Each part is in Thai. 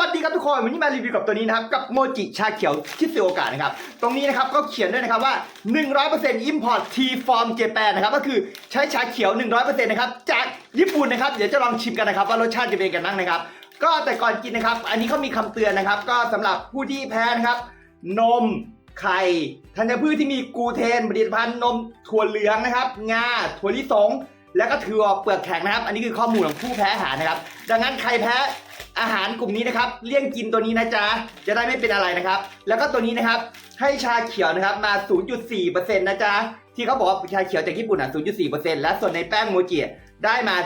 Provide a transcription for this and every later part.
วัสดีครับทุกคนวันนี้มารีวิวกับตัวนี้นะครับกับโมจิชาเขียวคิดสิโอกาสนะครับตรงนี้นะครับก็เขียนด้วยนะครับว่า 100% import tea from Japan นะครับก็คือใช้ชาเขียว 100%นะครับจากญี่ปุ่นนะครับเดี๋ยวจะลองชิมกันนะครับว่ารสชาติจะเป็นกันบ้างนะครับ ก็แต่ก่อนกินนะครับ อันนี้เขามีคำเตือนนะครับ ก็สำหรับผู้ที่แพ้นะครับนมไข่ธัญพืชที่มีกูเทนผลิตภัณฑ์นมถั่วเหลืองนะครับงาถั่วลิสงแล้วก็ถั่วเปลือกแข็งนะครับ อันนี้คือข้อมูลของผู้แพ้อาหารนะครับ ดังนั้นใครแพ้ อาหารกลุ่มนี้นะครับเลี่ยงกินตัวนี้นะจ๊ะจะได้ไม่เป็นอะไรนะครับ แล้วก็ตัวนี้นะครับให้ชาเขียวนะครับมา 0.4%นะจ๊ะที่เขาบอกว่าชาเขียวจากญี่ปุ่นอะ 0.4%และส่วนในแป้งโมจิได้มา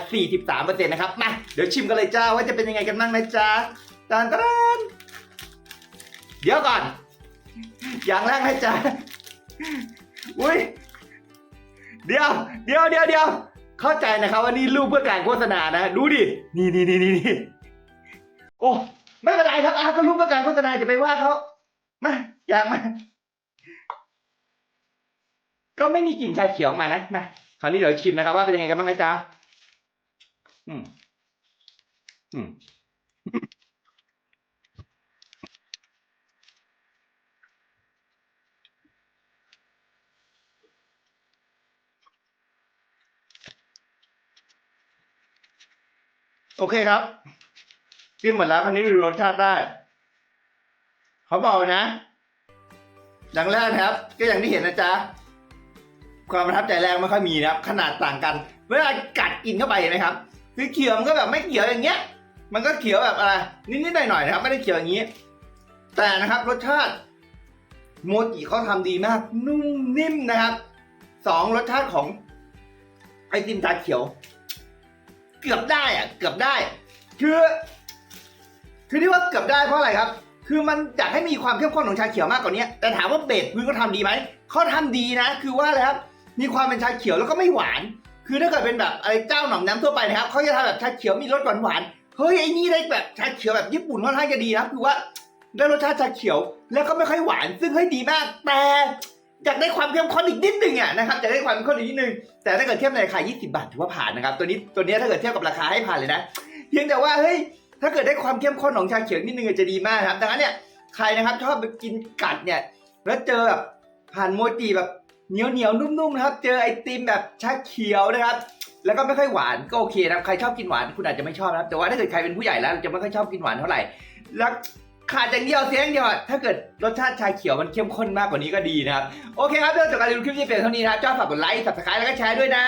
43%นะครับมาเดี๋ยวชิมกันเลยจ้าว่าจะเป็นยังไงกันบ้างนะจ๊ะตานตานเดี๋ยวก่อน อย่างแรกนะจ๊ะอุ้ยเดี๋ยวเดี๋ยวเดี๋ยวเดี๋ยวเข้าใจนะครับว่านี่รูปเพื่อการโฆษณานะ ดูดิ นี่นี่นี่นี่นี่ โอ้ไม่เป็นไรครับอาก็รูปเพื่อการโฆษณาจะไปว่าเขามาอย่างมาก็ไม่มีกลิ่นชาเขียวมานะมาคราวนี้เดี๋ยวชิมนะครับว่าเป็นยังไงกันบ้างนะจ๊ะอืม อืมโอเคครับ กินหมดแล้วคราวนี้ดูรสชาติได้เขาบอกนะอย่างแรกนะครับ ก็อย่างที่เห็นนะจ๊ะความประทับใจแรกไม่ค่อยมีนะครับ ขนาดต่างกัน เวลากัดกินเข้าไปเห็นไหมครับ คือเขียวมันก็แบบไม่เขียวอย่างเงี้ย มันก็เขียวแบบอะไรนิดๆหน่อยๆนะครับ ไม่ได้เขียวอย่างนี้ แต่นะครับรสชาติโมจิเขาทำดีมาก นุ่มนิ่มนะครับสองรสชาติของไอติมชาเขียว เกือบได้อะเกือบได้ คือ คือที่ว่าเกือบได้เพราะอะไรครับ คือมันอยากให้มีความเข้มข้นของชาเขียวมากกว่านี้ แต่ถามว่าเบสพื้นเขาทำดีไหมเขาทำดีนะ คือว่าอะไรครับ มีความเป็นชาเขียวแล้วก็ไม่หวาน คือถ้าเกิดเป็นแบบอะไรเจ้าหน่อมน้ำทั่วไปนะครับเขาจะทำแบบชาเขียวมีรสหวานหวานเฮ้ยไอ้นี่ได้แบบชาเขียวแบบญี่ปุ่นค่อนข้างจะดีนะคือว่าได้รสชาติชาเขียวแล้วก็ไม่ค่อยหวาน ซึ่งให้ยดีมาก แต่อยากได้ความเข้มข้นอีกนิดนึงอะนะครับอยากได้ความเข้มข้นอีกนิดนึง แต่ถ้าเกิดเทียบในราคา 20 บาทถือว่าผ่านนะครับ ตัวนี้ตัวนี้ถ้าเกิดเทียบกับราคาให้ผ่านเลยนะ เพียงแต่ว่าเฮ้ย ถ้าเกิดได้ความเข้มข้นของชาเขียวนิดนึงจะดีมากครับ ดังนั้นเนี่ยใครนะครับชอบไปกินกัดเนี่ยแล้วเจอแบบผ่านโมจิแบบเหนียวเหนียวนุ่มๆนะครับ เจอไอติมแบบชาเขียวนะครับ แล้วก็ไม่ค่อยหวานก็โอเคนะครับใครชอบกินหวานคุณอาจจะไม่ชอบนะครับ แต่ว่าถ้าเกิดใครเป็นผู้ใหญ่แล้วจะไม่ค่อยชอบกินหวานเท่าไหร่แล้วขาดอย่างเดียวเสียงเดียวถ้าเกิดรสชาติชาเขียวมันเข้มข้นมากกว่านี้ก็ดีนะครับ โอเคครับเรื่องจากการรีวิวคลิปนี้เป็นเท่านี้นะครับชอบฝากกดไลค์ subscribe แล้วก็แชร์ด้วยนะ